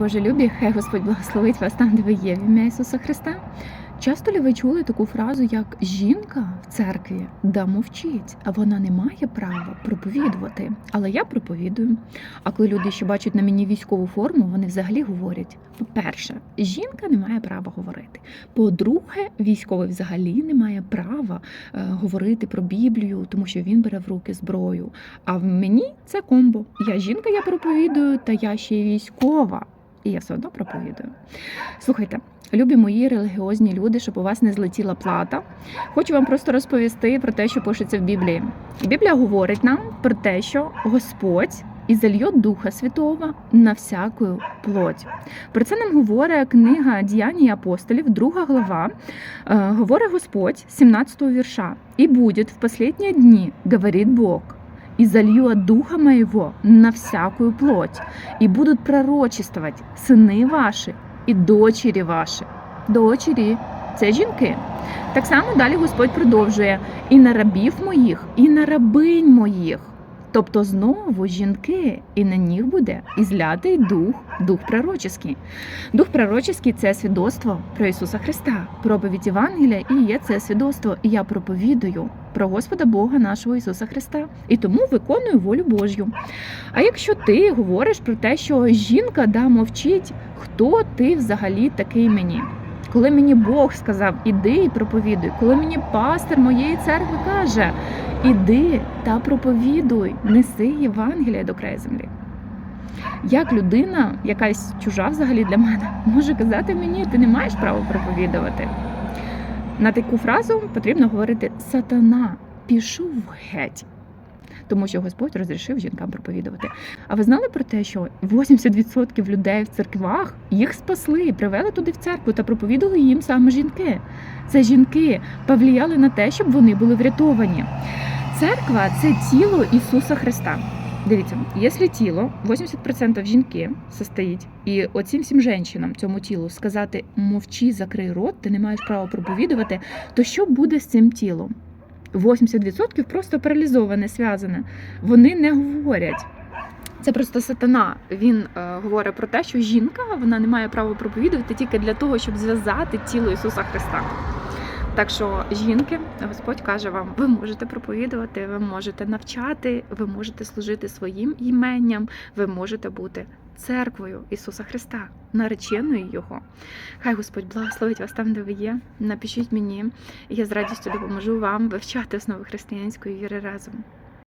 Боже любі, хай Господь благословить вас там, де ви є в ім'я Ісуса Христа. Часто ли ви чули таку фразу, як жінка в церкві да мовчить, а вона не має права проповідувати. Але я проповідую. А коли люди ще бачать на мені військову форму, вони взагалі говорять: по-перше, жінка не має права говорити. По-друге, військовий взагалі не має права е, говорити про Біблію, тому що він бере в руки зброю. А в мені це комбо. Я жінка, я проповідую, та я ще й військова. І я все одно проповідую. Слухайте, любі мої релігіозні люди, щоб у вас не злетіла плата. Хочу вам просто розповісти про те, що пишеться в Біблії. Біблія говорить нам про те, що Господь і зальє Духа Святого на всяку плоть. Про це нам говорить книга Діяння апостолів, друга глава. Е, говорить Господь, 17 вірша. «І буде в последні дні, говорить Бог, и залью от духа моего на всякую плоть, и будут пророчествовать сини ваші і дочері ваші. Дочері це жінки. Так само далі Господь продовжує і на рабів моїх, і на рабинь моїх. Тобто знову жінки, і на них буде і злятий дух, дух пророческий. Дух пророческий – це свідоцтво про Ісуса Христа, проповідь Євангелія, і є це свідоцтво. І я проповідую про Господа Бога нашого Ісуса Христа, і тому виконую волю Божю. А якщо ти говориш про те, що жінка да мовчить, хто ти взагалі такий мені? Коли мені Бог сказав, іди і проповідуй, коли мені пастор моєї церкви каже, іди та проповідуй, неси Євангелія до краю землі. Як людина, якась чужа взагалі для мене, може казати мені, ти не маєш права проповідувати. На таку фразу потрібно говорити сатана пішов геть. Тому що Господь розрішив жінкам проповідувати. А ви знали про те, що 80% людей в церквах їх спасли, привели туди в церкву та проповідали їм саме жінки. Це жінки повлияли на те, щоб вони були врятовані. Церква це тіло Ісуса Христа. Дивіться, якщо тіло 80% жінки состоїть, і оцім всім жінкам, цьому тілу сказати мовчи, закрий рот, ти не маєш права проповідувати, то що буде з цим тілом? 80% просто паралізоване, зв'язане. Вони не говорять. Це просто сатана. Він е, говорить про те, що жінка вона не має права проповідувати тільки для того, щоб зв'язати тіло Ісуса Христа. Так що, жінки, Господь каже вам, ви можете проповідувати, ви можете навчати, ви можете служити своїм іменням, ви можете бути церквою Ісуса Христа, нареченою Його. Хай Господь благословить вас там, де ви є. Напишіть мені, я з радістю допоможу вам вивчати основи християнської віри разом.